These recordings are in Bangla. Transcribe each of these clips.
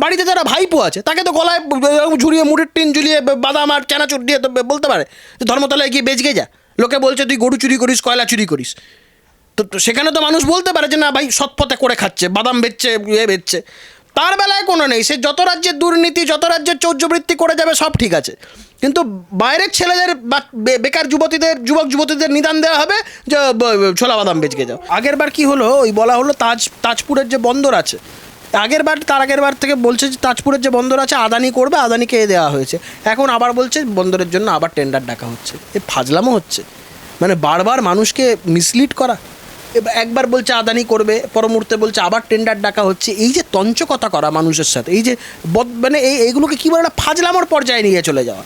বাড়িতে যারা ভাইপো আছে, তাকে তো গলায় ঝুড়িয়ে মুড়ির টিন ঝুলিয়ে বাদাম আর চানাচুর দিয়ে তো বলতে পারে। যে ধর্মতলায় গিয়ে বেচকে যা। লোকে বলছে, তুই গরু চুরি করিস, কয়লা চুরি করিস। তো সেখানে তো মানুষ বলতে পারে যে, না ভাই, সৎপথে করে খাচ্ছে, বাদাম বেচছে ইয়ে বেচছে। তার বেলায় কোনো নেই। সে যত রাজ্যের দুর্নীতি, যত রাজ্যের চৌর্যবৃত্তি করে যাবে, সব ঠিক আছে। কিন্তু বাইরের ছেলেদের বেকার যুবতীদের, যুবক যুবতীদের নিদান দেওয়া হবে যে ছোলা বাদাম বেচকে যাও। আগের বার কি হলো? ওই বলা হলো তাজ, তাজপুরের যে বন্দর আছে আগের বার, তার আগের বার থেকে বলছে যে তাজপুরের যে বন্দর আছে, আদানি করবে আদানিকে দেওয়া হয়েছে। এখন আবার বলছে বন্দরের জন্য আবার টেন্ডার ডাকা হচ্ছে। এ ফাজলামও হচ্ছে। মানে বারবার মানুষকে মিসলিড করা। একবার বলছে আদানি করবে পর মুহূর্তে বলছে আবার টেন্ডার ডাকা হচ্ছে। এই যে তঞ্চকতা করা মানুষের সাথে, এই যে মানে এই, এইগুলোকে কী বলে একটা ফাজলামোর পর্যায়ে নিয়ে চলে যাওয়া।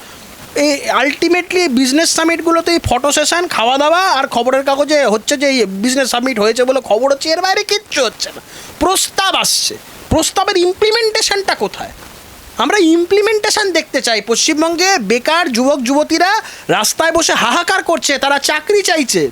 এই আলটিমেটলি বিজনেস সামিটগুলোতে এই ফটো সেশন খাওয়া দাওয়া আর খবরের কাগজে হচ্ছে যে এই বিজনেস সামিট হয়েছে বলে খবর হচ্ছে, এর বাইরে কিচ্ছু হচ্ছে না। প্রস্তাব আসছে। প্রস্তাবের ইমপ্লিমেন্টেশনটা কোথায়? আমরা ইমপ্লিমেন্টেশন দেখতে চাই। পশ্চিমবঙ্গে বেকার যুবক, যুবতীরা রাস্তায় বসে হাহাকার করছে, তারা চাকরি চাইছে।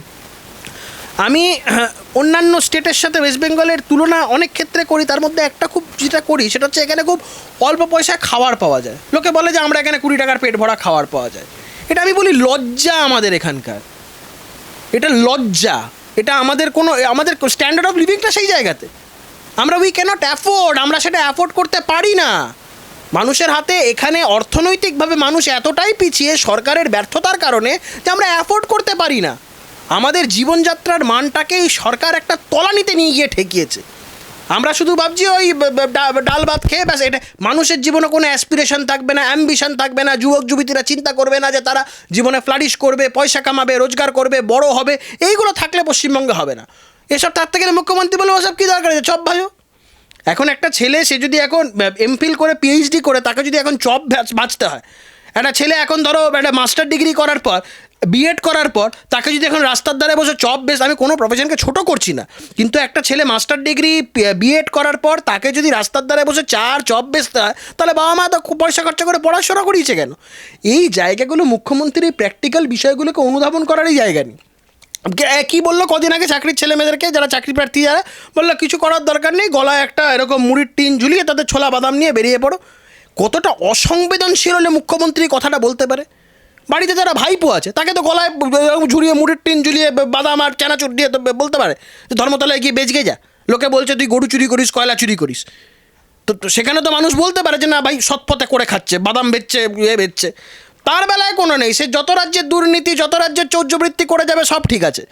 আমি অন্যান্য স্টেটের সাথে ওয়েস্ট বেঙ্গলের তুলনা অনেক ক্ষেত্রে করি, তার মধ্যে একটা খুব যেটা করি, সেটা হচ্ছে এখানে খুব অল্প পয়সায় খাবার পাওয়া যায়। লোকে বলে যে আমরা এখানে কুড়ি টাকার পেট ভরা খাবার পাওয়া যায়। এটা আমি বলি লজ্জা আমাদের এখানকার। এটা লজ্জা। এটা আমাদের কোনো, আমাদের স্ট্যান্ডার্ড অফ লিভিংটা সেই জায়গাতে। আমরা উই ক্যানট অ্যাফোর্ড আমরা সেটা অ্যাফোর্ড করতে পারি না। মানুষের হাতে এখানে অর্থনৈতিকভাবে মানুষ এতটাই পিছিয়ে সরকারের ব্যর্থতার কারণে যে আমরা অ্যাফোর্ড করতে পারি না। আমাদের জীবনযাত্রার মানটাকে এই সরকার একটা তলানিতে নিয়ে গিয়ে ঠেকিয়েছে। আমরা শুধু ভাবছি ওই ডাল ভাত খেয়ে ব্যাস, এটা মানুষের জীবনে কোনো অ্যাসপিরেশন থাকবে না অ্যাম্বিশন থাকবে না, যুবক যুবতীরা চিন্তা করবে না যে তারা জীবনে ফ্লারিশ করবে, পয়সা কামাবে, রোজগার করবে, বড় হবে, এইগুলো থাকলে পশ্চিমবঙ্গে হবে না। এসব থাকতে গেলে মুখ্যমন্ত্রী বলে ওসব কী দরকার আছে? চপ ভাজো। এখন একটা ছেলে, সে যদি এখন এমফিল করে পিএইচডি করে, তাকে যদি এখন চপ বাঁচতে হয়, একটা ছেলে এখন ধরো একটা মাস্টার ডিগ্রি করার পর বিএড করার পর, তাকে যদি এখন রাস্তার ধারে বসে চপ বেশ, আমি কোনো প্রফেশনকে ছোট করছি না। কিন্তু একটা ছেলে মাস্টার ডিগ্রি বিএড করার পর, তাকে যদি রাস্তার ধারে বসে চার চপ বেচতে হয়, তাহলে বাবা মা তো খুব পয়সা খরচা করে পড়াশোনা করিয়েছে কেন? এই জায়গাগুলো মুখ্যমন্ত্রীর প্র্যাকটিক্যাল বিষয়গুলোকে অনুধাবন করারই জায়গা নেই। কে- বলল? কদিন আগে চাকরির ছেলে মেয়েদেরকে যারা চাকরি প্রার্থী, যারা বলল, কিছু করার দরকার নেই, গলায় একটা এরকম মুড়ির টিন ঝুলিয়ে তাদের ছোলা বাদাম নিয়ে বেরিয়ে পড়ো। কতটা অসংবেদনশীল হলে মুখ্যমন্ত্রী কথাটা বলতে পারে? বাড়িতে যারা ভাইপো আছে, তাকে তো গলায় ঝুড়িয়ে মুড়ির টিন ঝুলিয়ে বাদাম আর চানাচুর দিয়ে তো বলতে পারে যে, ধর্মতলায় গিয়ে বেচকে যা। লোকে বলছে, তুই গরু চুরি করিস, কয়লা চুরি করিস। তো সেখানে তো মানুষ বলতে পারে যে, না ভাই, সৎপথে করে খাচ্ছে, বাদাম বেচছে ইয়ে বেচছে। তার বেলায় কোনো নেই। সে যত রাজ্যের দুর্নীতি, যত রাজ্যের চৌর্যবৃত্তি করে যাবে, সব ঠিক আছে।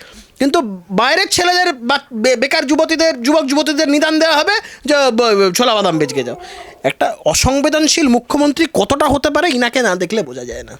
কিন্তু বাইরের ছেলেদের বা বেকার যুবতীদের, যুবক যুবতীদের নিদান দেওয়া হবে যে ছোলা বাদাম বেচকে যাও। একটা অসংবেদনশীল মুখ্যমন্ত্রী কতটা হতে পারে, ইনাকে না দেখলে বোঝা যায় না।